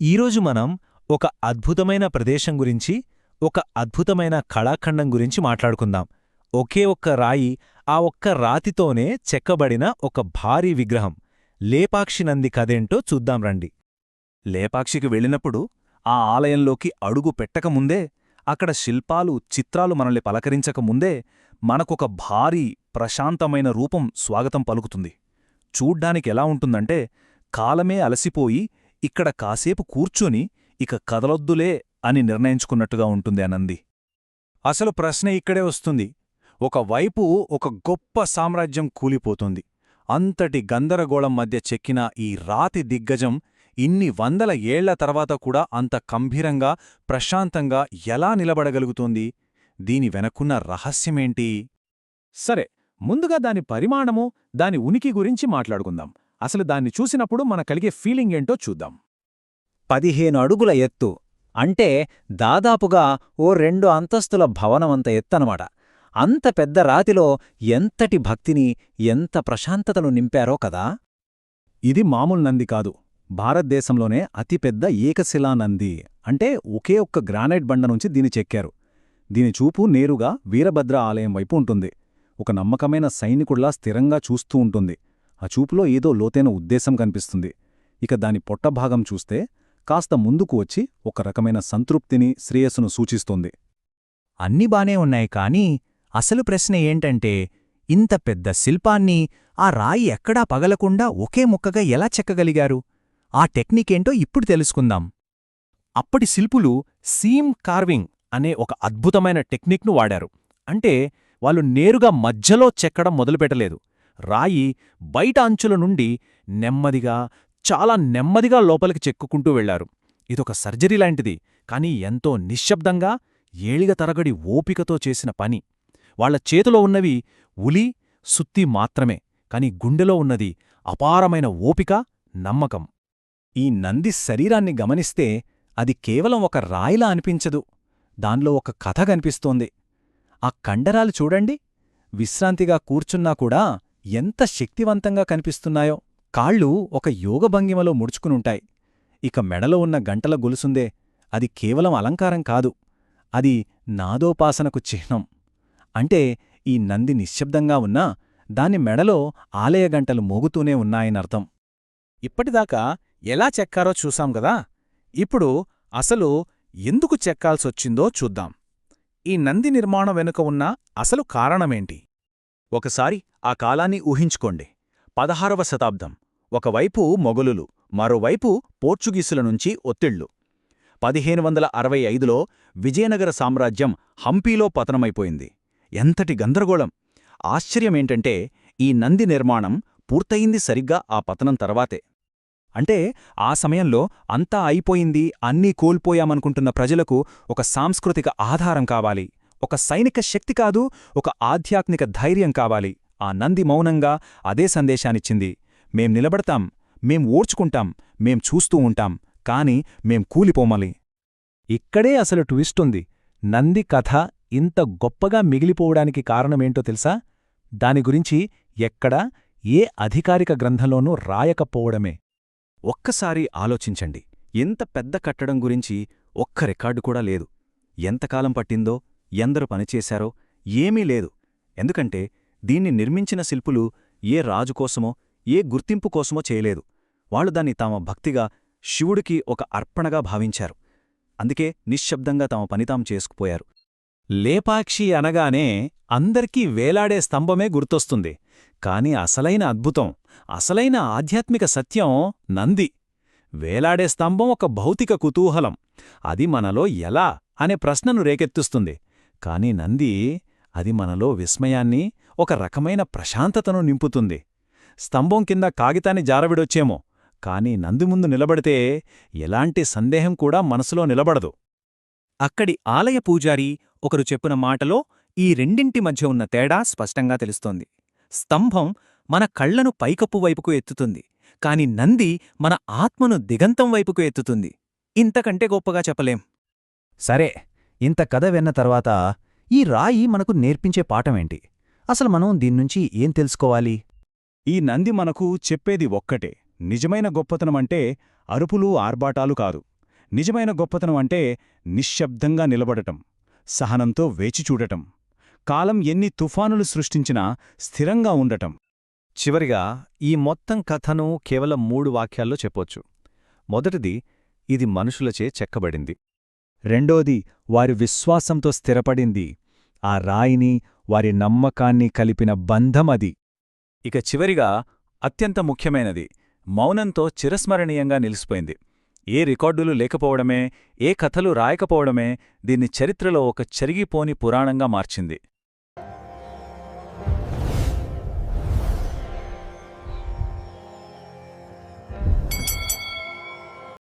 ఈరోజు మనం ఒక అద్భుతమైన ప్రదేశం గురించి ఒక అద్భుతమైన కళాఖండం గురించి మాట్లాడుకుందాం. ఒకే ఒక్క రాయి ఆ ఒక్క రాతితోనే చెక్కబడిన ఒక భారీ విగ్రహం. లేపాక్షి నంది కదేంటో చూద్దాం రండి. లేపాక్షికి వెళ్ళినప్పుడు ఆ ఆలయంలోకి అడుగు పెట్టకముందే అక్కడ శిల్పాలు చిత్రాలు మనల్ని పలకరించకముందే మనకొక భారీ ప్రశాంతమైన రూపం స్వాగతం పలుకుతుంది. చూడ్డానికి ఎలా ఉంటుందంటే కాలమే అలసిపోయి ఇక్కడ కాసేపు కూర్చొని ఇక కదలొద్దులే అని నిర్ణయించుకున్నట్టుగా ఉంటుంది అనంది. అసలు ప్రశ్న ఇక్కడే వస్తుంది. ఒకవైపు ఒక గొప్ప సామ్రాజ్యం కూలిపోతుంది. అంతటి గందరగోళం మధ్య చెక్కిన ఈ రాతి దిగ్గజం ఇన్ని వందల ఏళ్ళ తర్వాత కూడా అంత గంభీరంగా ప్రశాంతంగా ఎలా నిలబడగలుగుతోంది? దీని వెనక్కున్న రహస్యమేంటి? సరే ముందుగా దాని పరిమాణము దాని ఉనికి గురించి మాట్లాడుకుందాం. అసలు దాన్ని చూసినప్పుడు మన కలిగే ఫీలింగ్ ఏంటో చూద్దాం. పదిహేను అడుగుల ఎత్తు. అంటే దాదాపుగా ఓ రెండు అంతస్తుల భవనమంత ఎత్తనమాట. అంత పెద్ద రాతిలో ఎంతటి భక్తిని ఎంత ప్రశాంతతను నింపారో కదా? ఇది మామూలు నంది కాదు. భారతదేశంలోనే అతిపెద్ద ఏకశిలా నంది. అంటే ఒకే ఒక్క గ్రానైట్ బండ నుంచి దీని చెక్కారు. దీని చూపు నేరుగా వీరభద్ర ఆలయం వైపు ఉంటుంది. ఒక నమ్మకమైన సైనికుడిలా స్థిరంగా చూస్తూ ఉంటుంది. ఆ చూపులో ఏదో లోతైన ఉద్దేశం కనిపిస్తుంది. ఇక దాని పొట్టభాగం చూస్తే కాస్త ముందుకు వచ్చి ఒక రకమైన సంతృప్తిని శ్రేయస్సును సూచిస్తుంది. అన్ని బానే ఉన్నాయి కానీ అసలు ప్రశ్న ఏంటంటే ఇంత పెద్ద శిల్పాన్ని ఆ రాయి ఎక్కడా పగలకుండా ఒకే ముక్కగా ఎలా చెక్కగలిగారు? ఆ టెక్నికేంటో ఇప్పుడు తెలుసుకుందాం. అప్పటి శిల్పులు సీమ్ కార్వింగ్ అనే ఒక అద్భుతమైన టెక్నిక్ను వాడారు. అంటే వాళ్ళు నేరుగా మధ్యలో చెక్కడం మొదలుపెట్టలేదు. రాయి బయట అంచుల నుండి నెమ్మదిగా చాలా నెమ్మదిగా లోపలికి చెక్కుకుంటూ వెళ్ళారు ఇదొక సర్జరీ లాంటిది కాని ఎంతో నిశ్శబ్దంగా ఏళిగ తరగడి ఓపికతో చేసిన పని. వాళ్ళ చేతిలో ఉన్నవి ఉలి సుత్తి మాత్రమే కాని గుండెలో ఉన్నది అపారమైన ఓపిక నమ్మకం. ఈ నంది శరీరాన్ని గమనిస్తే అది కేవలం ఒక రాయిలా అనిపించదు. దానిలో ఒక కథ కనిపిస్తోంది. ఆ కండరాలు చూడండి. విశ్రాంతిగా కూర్చున్నా కూడా ఎంత శక్తివంతంగా కనిపిస్తున్నాయో. కాళ్ళు ఒక యోగభంగిమలో ముడుచుకునుంటాయి. ఇక మెడలో ఉన్న గంటల గొలుసుందే. అది కేవలం అలంకారం కాదు. అది నాదోపాసనకు చిహ్నం. అంటే ఈ నంది నిశ్శబ్దంగా ఉన్నా దాని మెడలో ఆలయ గంటలు మోగుతూనే ఉన్నాయనర్థం. ఇప్పటిదాకా ఎలా చెక్కారో చూసాం గదా. ఇప్పుడు అసలు ఎందుకు చెక్కాల్సొచ్చిందో చూద్దాం. ఈ నంది నిర్మాణం వెనుక ఉన్న అసలు కారణమేంటి? ఒకసారి ఆ కాలాన్ని ఊహించుకోండి. పదహారవ శతాబ్దం. ఒకవైపు మొగలులు మరోవైపు పోర్చుగీసుల నుంచి ఒత్తిళ్ళు. పదిహేను వందల అరవై ఐదులో విజయనగర సామ్రాజ్యం హంపీలో పతనమైపోయింది. ఎంతటి గందరగోళం! ఆశ్చర్యమేంటంటే ఈ నంది నిర్మాణం పూర్తయింది సరిగ్గా ఆ పతనం తర్వాతే. అంటే ఆ సమయంలో అంతా అయిపోయింది అన్నీ కోల్పోయామనుకుంటున్న ప్రజలకు ఒక సాంస్కృతిక ఆధారం కావాలి. ఒక సైనిక శక్తి కాదు ఒక ఆధ్యాత్మిక ధైర్యం కావాలి. ఆ నంది మౌనంగా అదే సందేశానిచ్చింది మేం నిలబడతాం మేం ఓర్చుకుంటాం మేం చూస్తూ ఉంటాం కాని మేం కూలిపోమలి. ఇక్కడే అసలు ట్విస్టుంది నంది కథ ఇంత గొప్పగా మిగిలిపోవడానికి కారణమేంటో తెలుసా? దాని గురించి ఎక్కడా ఏ అధికారిక గ్రంథంలోనూ రాయకపోవడమే. ఒక్కసారి ఆలోచించండి. ఎంత పెద్ద కట్టడం గురించి ఒక్క రికార్డు కూడా లేదు. ఎంతకాలం పట్టిందో ఎందరు పనిచేశారో ఏమీ లేదు. ఎందుకంటే దీన్ని నిర్మించిన శిల్పులు ఏ రాజు కోసమో ఏ గుర్తింపు కోసమో చేయలేదు. వాళ్ళు దాన్ని తమ భక్తిగా శివుడికి ఒక అర్పణగా భావించారు. అందుకే నిశ్శబ్దంగా తమ పనితాం చేసుకుపోయారు. లేపాక్షి అనగానే అందరికీ వేలాడే స్తంభమే గుర్తొస్తుంది. కాని అసలైన అద్భుతం అసలైన ఆధ్యాత్మిక సత్యం నంది. వేలాడే స్తంభం ఒక భౌతిక కుతూహలం. అది మనలో ఎలా అనే ప్రశ్నను రేకెత్తుస్తుంది. కాని నంది అది మనలో విస్మయాన్ని ఒక రకమైన ప్రశాంతతను నింపుతుంది. స్తంభం కింద కాగితాన్ని జారవిడొచ్చేమో కాని నంది ముందు నిలబడితే ఎలాంటి సందేహం కూడా మనసులో నిలబడదు. అక్కడి ఆలయ పూజారి ఒకరు చెప్పిన మాటలో ఈ రెండింటి మధ్య ఉన్న తేడా స్పష్టంగా తెలుస్తోంది. స్తంభం మన కళ్ళను పైకప్పు వైపుకు ఎత్తుతుంది కాని నంది మన ఆత్మను దిగంతం వైపుకు ఎత్తుతుంది. ఇంతకంటే గొప్పగా చెప్పలేం. సరే ఇంత కథ విన్న తర్వాత ఈ రాయి మనకు నేర్పించే పాఠమేంటి? అసలు మనం దీన్నుంచి ఏం తెలుసుకోవాలి? ఈ నంది మనకు చెప్పేది ఒక్కటే. నిజమైన గొప్పతనమంటే అరుపులు ఆర్భాటాలు కాదు. నిజమైన గొప్పతనం అంటే నిశ్శబ్దంగా నిలబడటం సహనంతో వేచిచూడటం కాలం ఎన్ని తుఫానులు సృష్టించినా స్థిరంగా ఉండటం. చివరిగా ఈ మొత్తం కథను కేవలం మూడు వాక్యాల్లో చెప్పొచ్చు. మొదటిది ఇది మనుషులచే చెక్కబడింది. రెండోది వారి విశ్వాసంతో స్థిరపడింది. ఆ రాయిని వారి నమ్మకాన్ని కలిపిన బంధమది ఇక చివరిగా అత్యంత ముఖ్యమైనది మౌనంతో చిరస్మరణీయంగా నిలిసిపోయింది ఏ రికార్డులు లేకపోవడమే ఏ కథలు రాయకపోవడమే దీన్ని చరిత్రలో ఒక చెరిగిపోని పురాణంగా మార్చింది.